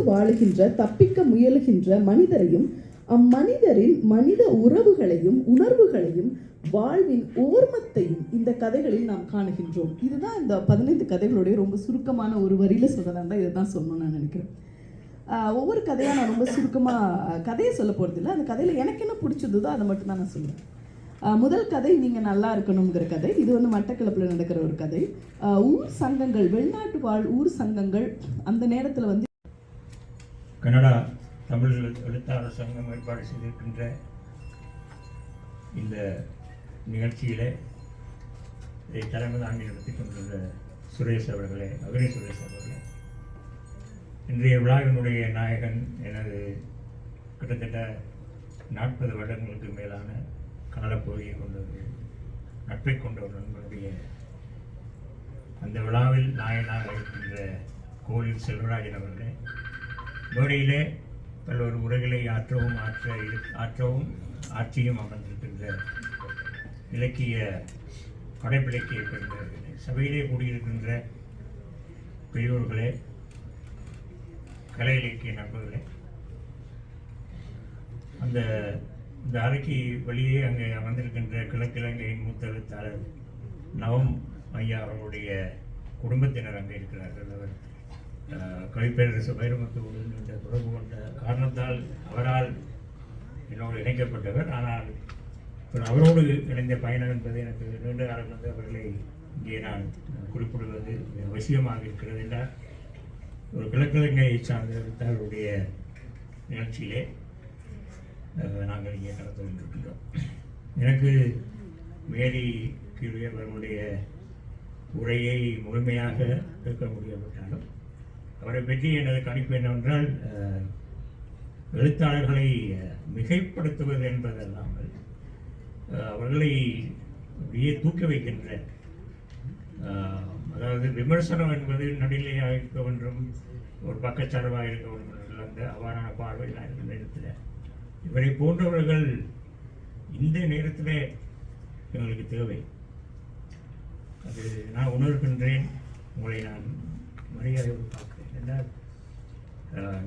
தப்பித்து வாழுகின்ற தப்பிக்க முயலுகின்ற மனிதரையும் அம்மனிதரின் மனித உறவுகளையும் உணர்வுகளையும் வாழ்வின் ஓர்மத்தையும் இந்த கதைகளில் நாம் காணுகின்றோம். இதுதான் இந்த பதினைந்து கதைகளுடைய ரொம்ப சுருக்கமான ஒரு வரியில சொல்றதா இருந்தால் இதை தான் சொல்லணும்னு நான் நினைக்கிறேன். ஒவ்வொரு கதையாக நான் ரொம்ப சுருக்கமாக கதையை சொல்ல போகிறதில்ல அந்த கதையில் எனக்கு என்ன பிடிச்சதோ அதை மட்டும் தான் நான் சொல்லுவேன். முதல் கதை நீங்கள் நல்லா இருக்கணுங்கிற கதை. இது வந்து மட்டக்களப்பில் நடக்கிற ஒரு கதை. ஊர் சங்கங்கள் வெளிநாட்டு வாழ் ஊர் சங்கங்கள் அந்த நேரத்தில் வந்து கனடா தமிழ் எழுத்தாளர் சங்கம் ஏற்பாடு செய்திருக்கின்ற இந்த நிகழ்ச்சியிலே இதை தலைமை தாங்கி நடத்தி கொண்டுள்ள சுரேஷ் அவர்களே அக்னி சுரேஷ் அவர்களே. இன்றைய விழாவினுடைய நாயகன் எனது கிட்டத்தட்ட நாற்பது வருடங்களுக்கு மேலான கனடப்பகுதியை கொண்டது நட்பை கொண்ட ஒரு நண்பனுடைய அந்த விழாவில் நாயனாக இருக்கின்ற கோவில் செல்வராஜன் அவர்களே மேடையிலே பல்வேறு உரைகளை ஆற்றவும் ஆற்ற இரு- ஆற்றவும் ஆட்சியும் அமர்ந்திருக்கின்ற இலக்கிய படைப்பிலக்கிய பெருந்தவர்களே சபையிலே கூடியிருக்கின்ற பெரியோர்களே கலை இலக்கிய நண்பர்களே அந்த இந்த அறைக்கு வெளியே அங்கே அமர்ந்திருக்கின்ற கிழக்கிழங்கையின் மூத்த எழுத்தாளர் நவம் ஐயா அவர்களுடைய குடும்பத்தினர் அங்கே இருக்கிறார்கள். அவர் கவிப்பேரரசு வைரமுத்துவோடு நீண்ட தொடர்பு கொண்ட காரணத்தால் அவரால் என்னோடு இணைக்கப்பட்டவர். ஆனால் இப்ப அவரோடு இணைந்த பயணம் என்பது எனக்கு நீண்ட காலம் வந்து அவர்களை இங்கே நான் குறிப்பிடுவது அவசியமாக இருக்கிறது என்றால் ஒரு கிழக்கிழங்கை சார்ந்த நிகழ்ச்சியிலே நாங்கள் இங்கே கலந்து கொண்டிருக்கின்றோம். எனக்கு மேரி கீழே அவர்களுடைய உரையை முழுமையாக கேட்க முடியாவிட்டாலும் அவரை பற்றி எனது கணிப்பு என்னவென்றால் எழுத்தாளர்களை மிகைப்படுத்துவது என்பதல்லாமல் அவர்களை அப்படியே தூக்க வைக்கின்ற அதாவது விமர்சனம் என்பது நடுநிலையாக இருக்க வேண்டும் ஒரு பக்கச்சார்பாக இருக்க வேண்டும் அந்த அவ்வாறான பார்வையில் இருக்கிற நேரத்தில். இவரை போன்றவர்கள் இந்த நேரத்தில் எங்களுக்கு தேவை. அது நான் உணர்கின்றேன். உங்களை நான் மரியாதை பார்க்கிறேன்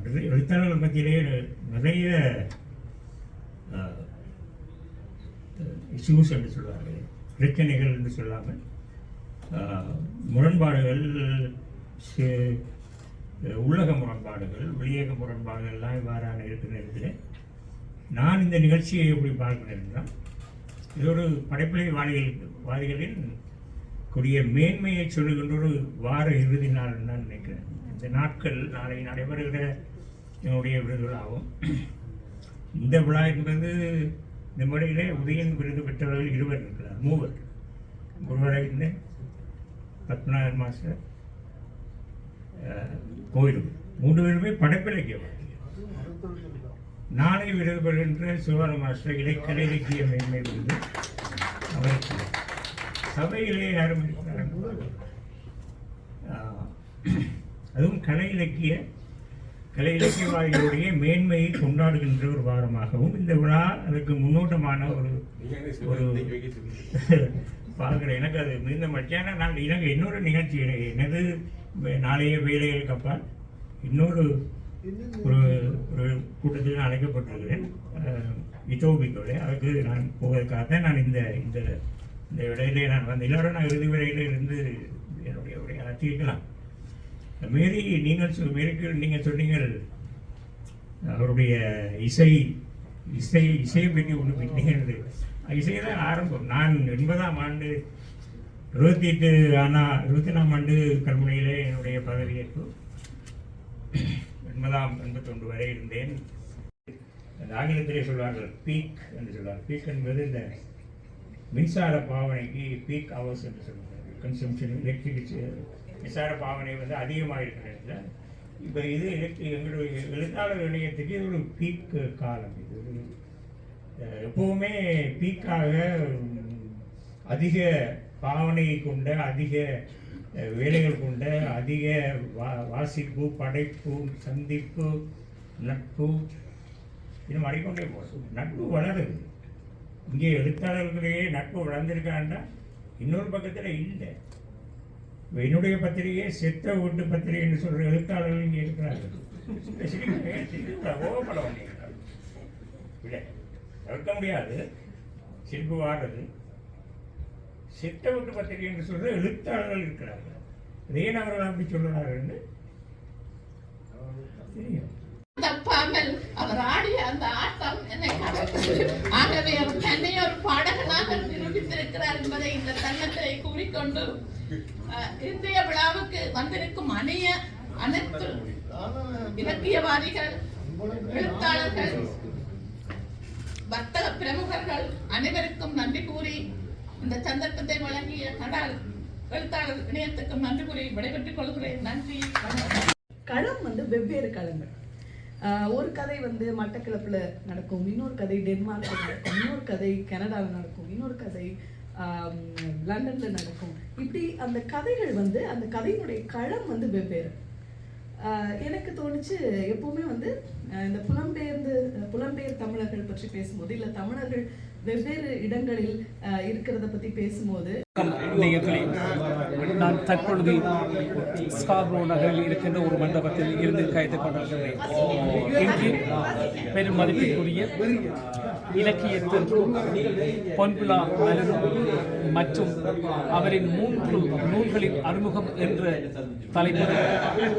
நிறைய எழுத்தாளர்கள் மத்தியிலே நிறைய இஷ்யூஸ் என்று சொல்வார்கள் பிரச்சனைகள் என்று சொல்லாமல் முரண்பாடுகள் உள்ளக முரண்பாடுகள் வெளியக முரண்பாடுகள் எல்லாம் இவ்வாறான இருக்கிற நேரத்தில் நான் இந்த நிகழ்ச்சியை எப்படி பார்க்கிறேன் என்றால் இது ஒரு படைப்பிலை வாதிகள் வாதிகளின் கூடிய மேன்மையை சொல்லுகின்ற ஒரு வார இறுதி நாள் நான் நினைக்கிறேன். இந்த நாட்கள் நாளை நடைபெறுகிற என்னுடைய விருதுகளாகும் இந்த விழா என்பது இந்த முறையிலே உதயன் விருது பெற்றவர்கள் இருவர் இருக்கிறார் மூவர். ஒருவரை இந்த பத்மநாதன் மாஸ்டர் கோயிலும் மூன்று பேருமே படைப்பிலக்கியவாதிகள் நாளை விருது பெறுகின்ற சிவபால மாஸ்டர் இலக்கலை இலக்கிய மேன்மை விருது அவருக்கு. சபையிலே யாரும் இருக்கிறார்கள் அதுவும் கலை இலக்கிய கலை இலக்கியவாதிகளுடைய மேன்மையை கொண்டாடுகின்ற ஒரு வாரமாகவும் இந்த விழா அதுக்கு முன்னோட்டமான ஒரு ஒரு பார்க்குறேன் எனக்கு அது மிகுந்த மத்தியான நான் எனக்கு இன்னொரு நிகழ்ச்சி எனது நாளைய வேலைகளுக்கு அப்பால் இன்னொரு ஒரு ஒரு கூட்டத்தில் நான் அழைக்கப்பட்டிருக்கிறேன். இத்தோபிக்கோட. அதுக்கு நான் போவதற்காக நான் இந்த இந்த இந்த இடையிலே நான் வந்து எல்லாரும் நான் இறுதி வரையில் இருந்து என்னுடைய உரையை அழைச்சிக்கலாம் மீறி நீங்கள் சொல் மேரிக்கு நீங்கள் சொன்னீங்கள். அவருடைய இசை இசை இசையை பற்றி ஒன்று பிடிக்கிறது இசை தான் ஆரம்பம். நான் எண்பதாம் ஆண்டு இருபத்தி எட்டு ஆனா இருபத்தி நாலாம் ஆண்டு கல்முனையிலே என்னுடைய பதவியேற்பு எண்பதாம் எண்பத்தொன்று வரை இருந்தேன். ஆங்கிலத்திலே சொல்வார்கள் பீக் என்று சொல்வார். பீக் என்பது இந்த மின்சார பாவனைக்கு பீக் ஹவர்ஸ் என்று சொல்லுவாங்க கன்சம்ஷன் எலக்ட்ரிக் விசார பாவனை வந்து அதிகமாக இருக்கிறது இப்போ இது எலக்ட்ரி எங்களுடைய எழுத்தாளர் இணையத்துக்கு இது ஒரு பீக் காலம். இது ஒரு, பீக்காக அதிக பாவனை கொண்ட அதிக வேலைகள் கொண்ட அதிக வா வாசிப்பு படைப்பு சந்திப்பு நட்பு இன்னும் அடிக்கொண்டே போகும் நட்பு வளருது. இங்கே எழுத்தாளர்களிடையே நட்பு வளர்ந்துருக்காண்டா? இன்னொரு பக்கத்தில் இல்லை. என்னுடைய பத்திரிகை செத்த வீட்டு பத்திரிகைன்னு சொல்கிற எழுத்தாளர்கள் இங்கே இருக்கிறார்கள். சிரிக்க சிரிக்க இல்லை. தவிர்க்க முடியாது. சிரிப்பு வாடுறது. சித்த வீட்டு பத்திரிகை என்று சொல்ற எழுத்தாளர்கள் இருக்கிறார்கள். ஏன் அவர்கள் அப்படி சொல்லுறாருன்னு தெரியும். தப்பாமல் அவர் ஆடிய அந்த ஆட்டம் என்னை கவர்ந்தது. ஆகவே அவர் தன்னை ஒரு பாடகனாக நிரூபித்திருக்கிறார் என்பதை இந்த தன்னத்தை கூறிக்கொண்டு இன்றைய விழாவுக்கு வந்திருக்கும் அணைய அனைத்து இலக்கியவாதிகள் எழுத்தாளர்கள் வர்த்தக பிரமுகர்கள் அனைவருக்கும் நன்றி கூறி இந்த சந்தர்ப்பத்தை வழங்கிய கடால் எழுத்தாளர் இணையத்துக்கும் நன்றி கூறி விடைபெற்றுக் கொள்கிறேன். நன்றி களம் வந்து வெவ்வேறு களங்கள். ஒரு கதை வந்து மட்டக்கிழப்பில் நடக்கும் இன்னொரு கதை டென்மார்க்கில் நடக்கும் இன்னொரு கதை கனடாவில் நடக்கும் இன்னொரு கதை லண்டன்ல நடக்கும். இப்படி அந்த கதைகள் வந்து அந்த கதையினுடைய களம் வந்து வெவ்வேறு. எனக்கு தோணுச்சு எப்பவுமே வந்து இந்த புலம்பெயர்ந்து புலம்பெயர் தமிழர்கள் பற்றி பேசும்போது இல்ல தமிழர்கள் வெவ்வேறு இடங்களில் இருக்கிறத பத்தி பேசும்போது. நான் தற்பொழுது ஸ்கார்போ நகரில் இருக்கின்ற ஒரு மண்டபத்தில் இருந்து கைத்துக் கொண்டிருக்கிறேன் பெரும் மதிப்பிற்குரிய இலக்கியத்தின் பொன்விழா மலரும் மற்றும் அவரின் மூன்று நூல்களின் அறிமுகம் என்ற தலைப்பில்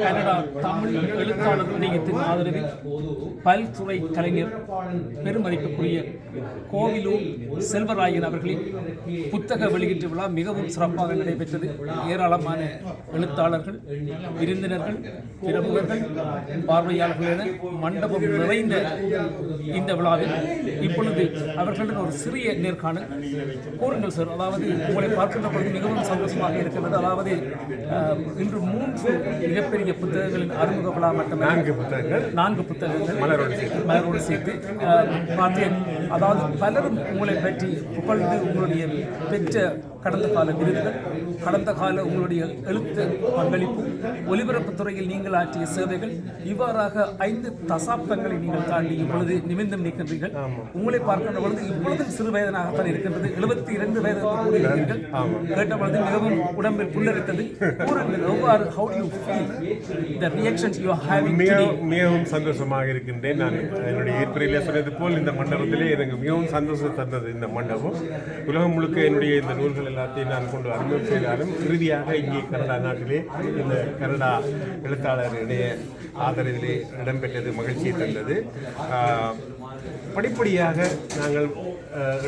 கனடா தமிழ் எழுத்தாளர் இணையத்தின் ஆதரவில் பல்துறை கலைஞர் பெருமதிப்புக்குரிய கோவிலூர் செல்வராயன் அவர்களின் புத்தக வெளியீட்டு விழா மிகவும் சிறப்பாக நடைபெற்றது. ஏராளமான எழுத்தாளர்கள் விருந்தினர்கள் பிரமுகர்கள் பார்வையாளர்கள் என மண்டபம் நிறைந்த இந்த விழாவில் இப்பொழுது அவர்களுடன் ஒரு சிறிய நேர்காணல். கூறுங்கள் சார் அதாவது உங்களை பார்க்கின்ற பொழுது மிகவும் சந்தோஷமாக இருக்கிறது அதாவது இன்று மூன்று மிகப்பெரிய புத்தகங்களின் அறிமுக விழா மட்டுமல்ல நான்கு புத்தகங்கள். நான்கு புத்தகங்கள். மலரோடு. மலரோடு சேர்த்து. பார்த்தேன் அதாவது பலரும் உங்களை பற்றி புகழ்ந்து உங்களுடைய பெற்ற கடந்த கால விருதுகள் கடந்த கால உங்களுடைய எழுத்து பங்களிப்பு ஒலிபரப்புத் துறையில் நீங்கள் ஆற்றிய சேவைகள் இவ்வாறாக ஐந்து தசாப்தங்களை நீங்கள் தாண்டி இப்பொழுது நிமிந்தம் நிற்கின்றீர்கள். உங்களை பார்க்கின்ற பொழுது இப்பொழுதும் சிறு வயதனாகத்தான் இருக்கின்றது. எழுபத்தி இரண்டு வயது என்று கேட்ட பொழுது மிகவும் உடம்பில் புல்லரித்தது. எவ்வாறு how you feel the reactions you are having மிகவும் மிகவும் சந்தோஷமாக இருக்கின்றேன் நான். என்னுடைய ஏற்பரையிலே சொன்னது போல் இந்த மண்டபத்திலே எனக்கு மிகவும் சந்தோஷம் தந்தது இந்த மண்டபம். உலகம் முழுக்க என்னுடைய இந்த நூல்கள் எல்லாத்தையும் நான் கொண்டு அறிமுகம் செய்தாலும் இறுதியாக இங்கே கனடா நாட்டிலே இந்த கனடா எழுத்தாளர் ஆதரவிலே இடம்பெற்றது மகிழ்ச்சியை தந்தது. படிப்படியாக நாங்கள் அஹ்,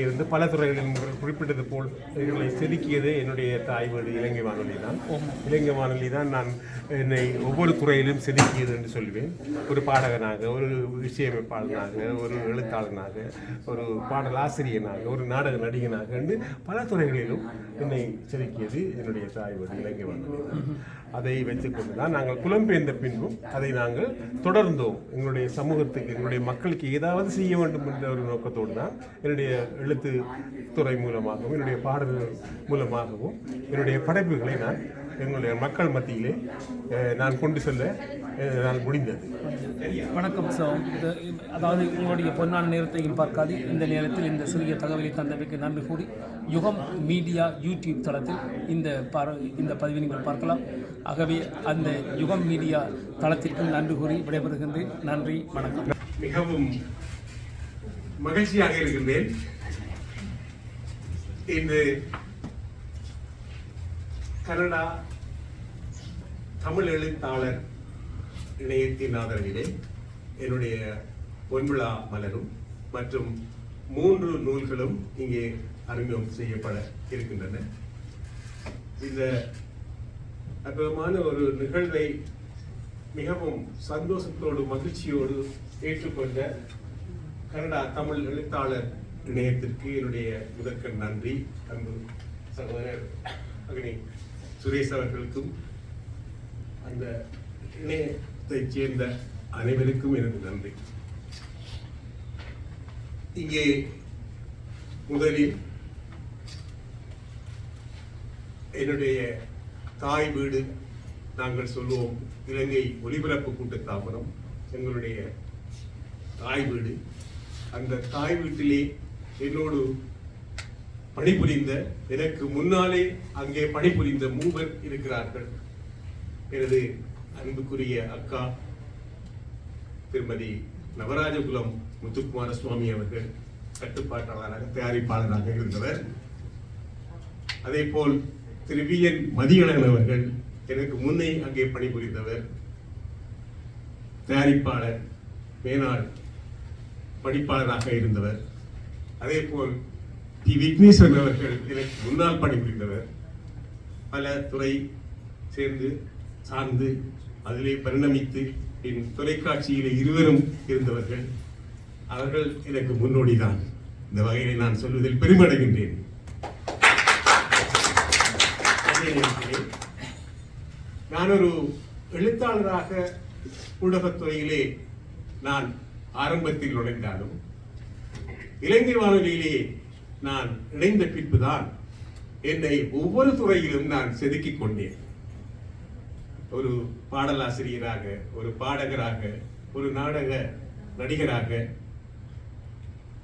இருந்து பல துறைகளில் குறிப்பிட்டது போல் இவர்களை செதுக்கியது என்னுடைய தாய் வீடு இலங்கை வானொலி தான். இலங்கை வானொலி தான் நான் என்னை ஒவ்வொரு துறையிலும் செதுக்கியது என்று சொல்வேன். ஒரு பாடகனாக ஒரு இசையமைப்பாளனாக ஒரு எழுத்தாளனாக ஒரு பாடல் ஆசிரியனாக ஒரு நாடக நடிகனாக என்று பல துறைகளிலும் என்னை செதுக்கியது என்னுடைய தாய் வீடு இலங்கை வானொலி அதை வைத்துக்கொண்டு தான் நாங்கள் புலம்பெயர்ந்த பின்பும் அதை நாங்கள் தொடர்ந்தோம். எங்களுடைய சமூகத்துக்கு எங்களுடைய மக்களுக்கு ஏதாவது செய்ய வேண்டும் என்ற ஒரு நோக்கத்தோடு தான் என்னுடைய எழுத்து துறை மூலமாகவும் என்னுடைய பாடல்கள் மூலமாகவும் என்னுடைய படைப்புகளை நான் எங்களுடைய மக்கள் மத்தியிலே நான் கொண்டு செல்ல நான் முடிந்தது. வணக்கம் சார் அதாவது உங்களுடைய பொன்னான நேரத்தையும் பார்க்காது. இந்த நேரத்தில் இந்த சிறிய தகவலை தந்தமைக்கு நன்றி கூறி யுகம் மீடியா யூடியூப் தளத்தில் இந்த பார இந்த பதிவை நீங்கள் பார்க்கலாம். ஆகவே அந்த யுகம் மீடியா தளத்திற்கும் நன்றி கூறி விடைபெறுகின்றேன். நன்றி வணக்கம். மிகவும் மகிழ்ச்சியாக இருக்கின்றேன். இன்று கனடா தமிழ் எழுத்தாளர் இணையத்தின் ஆதரவிலே என்னுடைய பொன்விழா மலரும் மற்றும் மூன்று நூல்களும் இங்கே அறிமுகம் செய்யப்பட இருக்கின்றன. இந்த அற்புதமான ஒரு நிகழ்வை மிகவும் சந்தோஷத்தோடு மகிழ்ச்சியோடு ஏற்றுக்கொண்ட கனடா தமிழ் எழுத்தாளர் இணையத்திற்கு என்னுடைய முதற்கண் நன்றி அன்பு சகோதரர் அக்னி. சுரேஷ் அவர்களுக்கும் அந்த இணையத்தைச் சேர்ந்த அனைவருக்கும் எனது நன்றி. இங்கே முதலில் என்னுடைய தாய் வீடு நாங்கள் சொல்லுவோம் இலங்கை ஒலிபரப்பு கூட்டத்தாபனம் எங்களுடைய தாய் வீடு. அந்த தாய் வீட்டிலே என்னோடு பணிபுரிந்த எனக்கு முன்னாலே அங்கே பணிபுரிந்த மூவர் இருக்கிறார்கள். எனது அன்புக்குரிய அக்கா திருமதி நவராஜகுலம் முத்துக்குமார சுவாமி அவர்கள் கட்டுப்பாட்டாளராக தயாரிப்பாளராக இருந்தவர். அதே போல் திரு வி என் மதியழகன் அவர்கள் எனக்கு முன்னே அங்கே பணிபுரிந்தவர். தயாரிப்பாளர் மேனாள் படிப்பாளராக இருந்தவர். அதே போல் டி விக்னேஸ்வரன் அவர்கள் எனக்கு முன்னால் பணிபுரிந்தவர். பல துறை சேர்ந்து சார்ந்து அதிலே பரிணமித்து என் தொலைக்காட்சியில் இருவரும் இருந்தவர்கள். அவர்கள் எனக்கு முன்னோடிதான். இந்த வகையிலே நான் சொல்வதில் பெருமடைகின்றேன். நான் ஒரு எழுத்தாளராக ஊடகத்துறையிலே நான் ஆரம்பத்தில் நுழைந்தாலும் இலங்கை வானொலியிலே நான் இணைந்த பின்புதான் என்னை ஒவ்வொரு துறையிலும் நான் செதுக்கிக் கொண்டேன். ஒரு பாடலாசிரியராக ஒரு பாடகராக ஒரு நாடக நடிகராக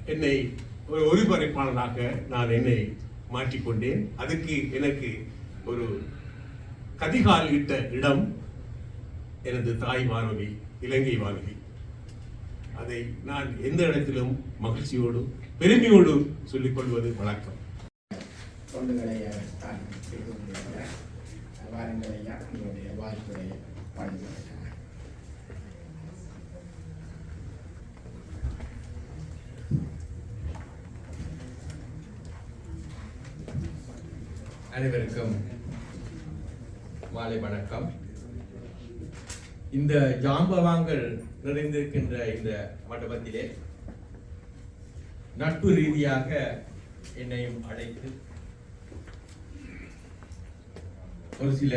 என்னை ஒரு ஒளிபரப்பாளராக நான் என்னை மாற்றிக்கொண்டேன் அதுக்கு எனக்கு ஒரு கதிகால் இட்ட இடம் எனது தாய் வானொலி இலங்கை வானொலி அதை நான் எந்த இடத்திலும் மகிழ்ச்சியோடு பெருமையோடு சொல்லிக் கொள்வது வழக்கம் தொண்டுகளை அவர் தான் செய்து கொண்டிருக்கிறார் வாருங்கள் ஐயா உங்களுடைய வாழ்த்துறையை வாழ்ந்துகிறார் அனைவருக்கும் மாலை வணக்கம். இந்த ஜாம்பவாங்கள் நிறைந்திருக்கின்ற இந்த மண்டபத்திலே நட்பு ரீதியாக என்னையும் அழைத்து ஒரு சில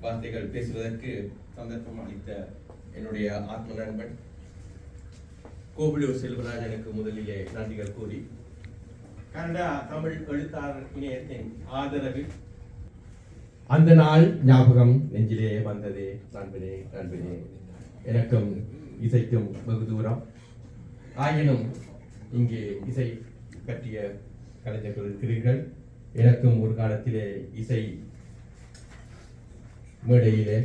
வார்த்தைகள் பேசுவதற்கு சந்தர்ப்பம் அளித்த என்னுடைய ஆத்ம நண்பன் கோவிலூர் செல்வராஜனுக்கு முதலிலே நன்றிகள் கூறி கனடா தமிழ் எழுத்தாளர் இணையத்தின் ஆதரவில் அந்த நாள் ஞாபகம் நெஞ்சிலே வந்ததே. நண்பனே நண்பனே. எனக்கும் இசைக்கும் வெகு தூரம். ஆயினும் இங்கே இசை பற்றிய கலைஞர்கள் இருக்கிறீர்கள். எனக்கும் ஒரு காலத்திலே இசை மேடையிலே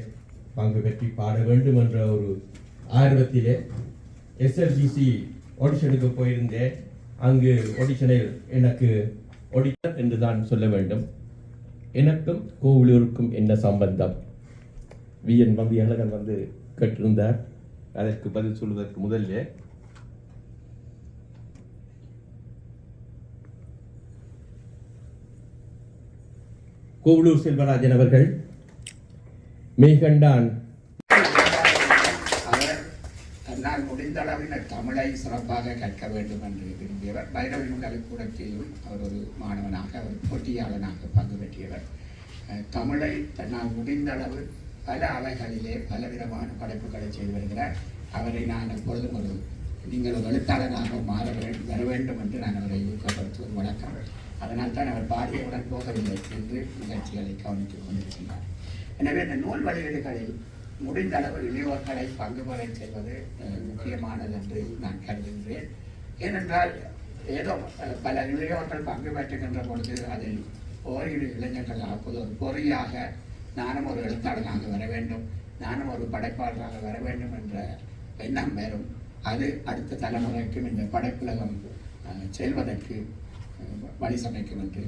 பங்கு பெற்றி பாட வேண்டும் என்ற ஒரு ஆர்வத்திலே எஸ்எல்பிசி ஆடிஷனுக்கு போயிருந்தேன். அங்கு ஆடிஷனில் எனக்கு ஆடிஷன் என்று தான் சொல்ல வேண்டும். எனக்கும் கோவிலூருக்கும் என்ன சம்பந்தம்? வி என் வம்பி அழகன் வந்து கேட்டிருந்தார். அதற்கு பதில் சொல்வதற்கு முதல்ல கோவிலூர் செல்வராஜன் அவர்கள் மெய்கண்டான் அவர் நான் முடிந்த அளவில் தமிழை சிறப்பாக கற்க வேண்டும் என்று விரும்பியவர் பைரவின் கலைக்கூடத்திலும் அவர் ஒரு மாணவனாக அவர் போட்டியாளனாக பங்கு பெற்றியவர் தமிழை தன்னால் முடிந்த அளவு பல அவைகளிலே பலவிதமான படைப்புகளை செய்து வருகிறார் அவரை நான் எப்பொழுதும் ஒரு நீங்கள் ஒரு எழுத்தாளராக மாற வேண்டும் வர வேண்டும் என்று நான் அவரை ஊக்கப்படுத்துவது வழக்கம் அதனால் தான் அவர் பாடியவுடன் போகவில்லை என்று நிகழ்ச்சிகளை கவனித்துக் கொண்டிருக்கின்றார் எனவே இந்த நூல் வெளியீடுகளில் முடிந்த அளவு இளையோர்களை பங்கு பெற செய்வது முக்கியமானது என்று நான் கருதுகிறேன். ஏனென்றால் ஏதோ பல இளையோர்கள் பங்கு பெற்றுகின்ற பொழுது அதில் ஓரிரு இளைஞர்கள் அப்போது ஒரு பொறியாக நானும் ஒரு எழுத்தாளனாக வர வேண்டும் நானும் ஒரு படைப்பாளராக வர வேண்டும் என்ற எண்ணம் வரும். அது அடுத்த தலைமுறைக்கும் இந்த படைப்புலகம் செல்வதற்கு வழி சமைக்கும் என்று